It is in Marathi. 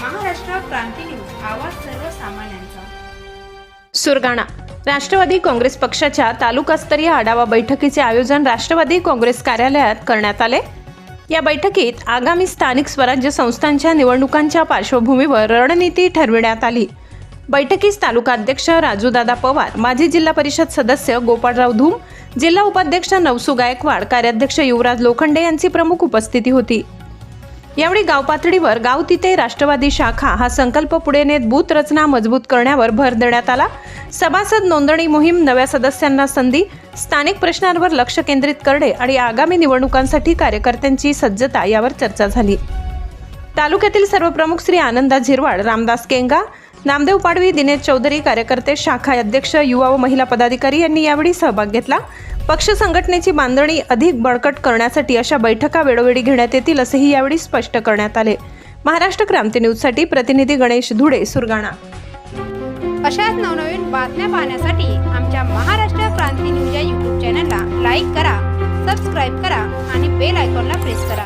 क्रांती न्यूज आवाज सर्वसामान्यांचा. सुरगाणा. राष्ट्रवादी काँग्रेस पक्षाच्या तालुकास्तरीय आढावा बैठकीचे आयोजन राष्ट्रवादी काँग्रेस कार्यालयात करण्यात आले. या बैठकीत आगामी स्थानिक स्वराज्य संस्थांच्या निवडणुकांच्या पार्श्वभूमीवर रणनीती ठरविण्यात आली. बैठकीस तालुकाध्यक्ष राजूदादा पवार माजी जिल्हा परिषद सदस्य गोपाळराव धूम जिल्हा उपाध्यक्ष नवसू गायकवाड कार्याध्यक्ष युवराज लोखंडे यांची प्रमुख उपस्थिती होती. यावेळी गाव पातळीवर गाव तिथे राष्ट्रवादी शाखा हा संकल्प पुढे नेत बूथ रचना मजबूत करण्यावर भर देण्यात आला. सभासद नोंदणी मोहीम नव्या सदस्यांना संधी स्थानिक प्रश्नांवर लक्ष केंद्रित करणे आणि आगामी निवडणुकांसाठी कार्यकर्त्यांची सज्जता यावर चर्चा झाली. तालुक्यातील सर्व प्रमुख श्री आनंदा झिरवाड रामदास केंगा नामदेव पाडवी दिनेश चौधरी कार्यकर्ते शाखा अध्यक्ष युवा व महिला पदाधिकारी यांनी यावेळी सहभाग घेतला. पक्ष संघटनेची बांधणी अधिक बळकट करण्यासाठी अशा बैठका वेळोवेळी घेण्यात येतील असेही यावेळी स्पष्ट करण्यात आले. महाराष्ट्र क्रांती न्यूजसाठी प्रतिनिधी गणेश धुडे सुरगाणा. अशाच नवनवीन बातम्या पाहण्यासाठी आमच्या महाराष्ट्र क्रांती न्यूज या यूट्यूब चॅनलला लाईक करा सबस्क्राईब करा आणि बेल आयकॉनला प्रेस करा.